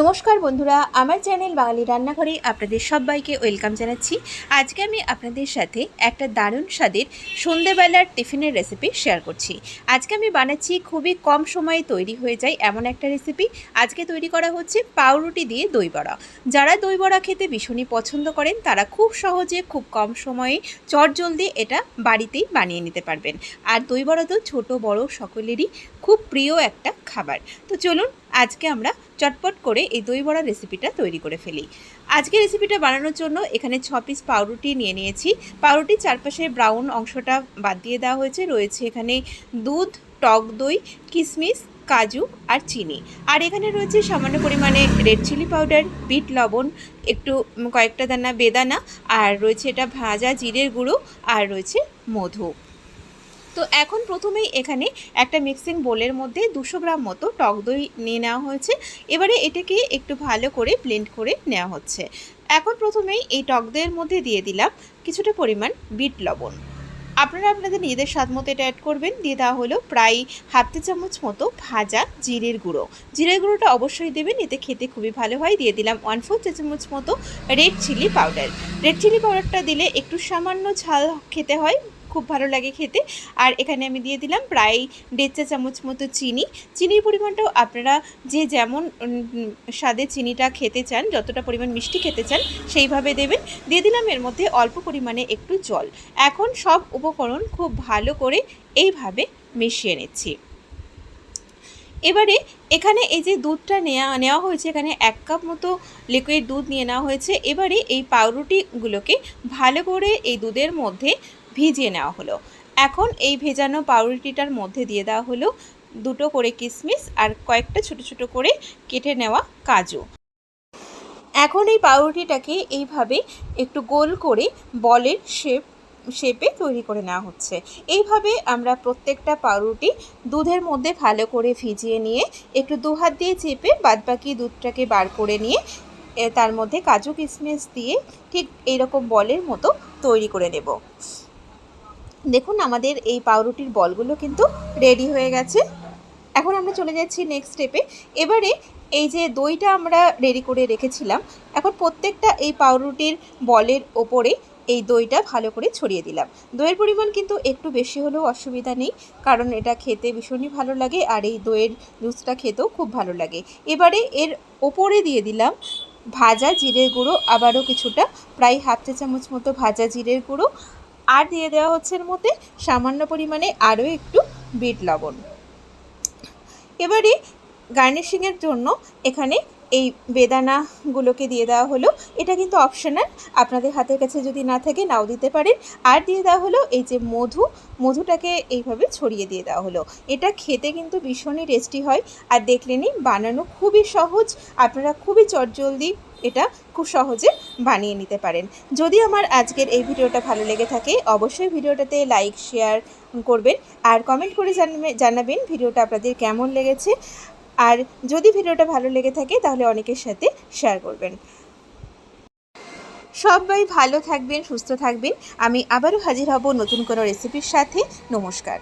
নমস্কার বন্ধুরা, আমার চ্যানেল বাঙালি রান্নাঘরে আপনাদের সবাইকে ওয়েলকাম জানাচ্ছি। আজকে আমি আপনাদের সাথে একটা দারুণ স্বাদের সন্ধেবেলার টিফিনের রেসিপি শেয়ার করছি। আজকে আমি বানাচ্ছি খুবই কম সময়ে তৈরি হয়ে যায় এমন একটা রেসিপি আজকে তৈরি করা হচ্ছে পাউরুটি দিয়ে দই বড়া। যারা দই বড়া খেতে ভীষণই পছন্দ করেন, তারা খুব সহজে খুব কম সময়ে চটজলদি এটা বাড়িতেই বানিয়ে নিতে পারবেন। আর দই বড়া তো ছোটো, বড় সকলেরই খুব প্রিয় একটা খাবার। তো চলুন আজকে আমরা চটপট করে এই দই বড়া রেসিপিটা তৈরি করে ফেলি। আজকে রেসিপিটা বানানোর জন্য এখানে ছ পিস পাউরুটি নিয়ে নিয়েছি। পাউরুটির চারপাশে ব্রাউন অংশটা বাদ দিয়ে দেওয়া হয়েছে। রয়েছে এখানে দুধ, টক দই কিশমিশ কাজু আর চিনি। আর এখানে রয়েছে সামান্য পরিমাণে রেড চিলি পাউডার বিট লবণ, একটু কয়েকটা দানা বেদানা, আর রয়েছে এটা ভাজা জিরের গুঁড়ো, আর রয়েছে মধু। তো এখন প্রথমেই এখানে একটা মিক্সিং বোলের মধ্যে দুশো গ্রাম মতো টক দই নিয়ে নেওয়া হয়েছে। এবারে এটাকে একটু ভালো করে ব্লেন্ড করে নেওয়া হচ্ছে। এখন প্রথমেই এই টক দইয়ের মধ্যে দিয়ে দিলাম কিছুটা পরিমাণ বিট লবণ। আপনারা আপনাদের নিজেদের স্বাদ মতো এটা অ্যাড করবেন। দিয়ে দেওয়া হলো প্রায় হাফ চা চামচ মতো ভাজা জিরের গুঁড়ো। জিরের গুঁড়োটা অবশ্যই দেবেন, এতে খেতে খুবই ভালো হয়। দিয়ে দিলাম ওয়ান ফোর চা চামচ মতো red chilli powder red chilli পাউডারটা দিলে একটু সামান্য ঝাল খেতে হয় খুব ভালো লাগে খেতে। আর এখানে আমি দিয়ে দিলাম প্রায় দেড় চা চামচ মতো চিনি। চিনির পরিমাণটাও আপনারা যে যেমন স্বাদে চিনিটা খেতে চান, যতটা পরিমাণ মিষ্টি খেতে চান, সেইভাবে দেবেন। দিয়ে দিলাম এর মধ্যে অল্প পরিমাণে একটু জল। এখন সব উপকরণ খুব ভালো করে এইভাবে মিশিয়ে নিচ্ছি। এবারে এখানে এই যে দুধটা নেওয়া নেওয়া হয়েছে, এখানে এক কাপ মতো লিকুইড দুধ নিয়ে নেওয়া হয়েছে। এবারে এই পাউরুটিগুলোকে ভালো করে এই দুধের মধ্যে ভিজিয়ে নেওয়া হলো। এখন এই ভেজানো পাউরুটিটার মধ্যে দিয়ে দেওয়া হলো দুটো করে কিশমিশ আর কয়েকটা ছোট ছোট করে কেটে নেওয়া কাজু। এখন এই পাউরুটিটাকে এইভাবে একটু গোল করে বলের শেপ, শেপে তৈরি করে নেওয়া হচ্ছে। এইভাবে আমরা প্রত্যেকটা পাউরুটি দুধের মধ্যে ভালো করে ভিজিয়ে নিয়ে একটু দু হাত দিয়ে চেপে বাদবাকি দুধটাকে বার করে নিয়ে তার মধ্যে কাজু কিশমিশ দিয়ে ঠিক এইরকম বলের মতো তৈরি করে নেব। দেখুন, আমাদের এই পাউরুটির বলগুলো কিন্তু রেডি হয়ে গেছে। এখন আমরা চলে যাচ্ছি নেক্সট স্টেপে এবারে এই যে দইটা আমরা রেডি করে রেখেছিলাম, এখন প্রত্যেকটা এই পাউরুটির বলের ওপরে এই দইটা ভালো করে ছড়িয়ে দিলাম। দইয়ের পরিমাণ কিন্তু একটু বেশি হলেও অসুবিধা নেই, কারণ এটা খেতে ভীষণই ভালো লাগে আর এই দইয়ের জুসটা খেতেও খুব ভালো লাগে। এবারে এর ওপরে দিয়ে দিলাম ভাজা জিরের গুঁড়ো, আবারও কিছুটা, প্রায় হাফ চা চামচ মতো ভাজা জিরের গুঁড়ো আর দিয়ে দেওয়া হচ্ছে এর মধ্যে সামান্য পরিমাণে আরও একটু বিট লবণ। এবারে গার্নিশিংয়ের জন্য এখানে এই বেদানাগুলোকে দিয়ে দেওয়া হলো। এটা কিন্তু অপশনাল, আপনাদের হাতের কাছে যদি না থাকে নাও দিতে পারেন। আর দিয়ে দেওয়া হলো এই যে মধু, মধুটাকে এইভাবে ছড়িয়ে দিয়ে দেওয়া হলো। এটা খেতে কিন্তু ভীষণই টেস্টি হয় আর দেখলেনই বানানো খুবই সহজ, আপনারা খুবই চটজলদি এটা খুব সহজে বানিয়ে নিতে পারেন। যদি আমার আজকের এই ভিডিওটা ভালো লেগে থাকে, অবশ্যই ভিডিওটাতে লাইক শেয়ার করবেন আর কমেন্ট করে জানবে- জানাবেন ভিডিওটা আপনাদের কেমন লেগেছে। আর যদি ভিডিওটা ভালো লেগে থাকে, তাহলে অনেকের সাথে শেয়ার করবেন। সবাই ভালো থাকবেন, সুস্থ থাকবেন। আমি আবারও হাজির হব নতুন কোনো রেসিপির সাথে। নমস্কার।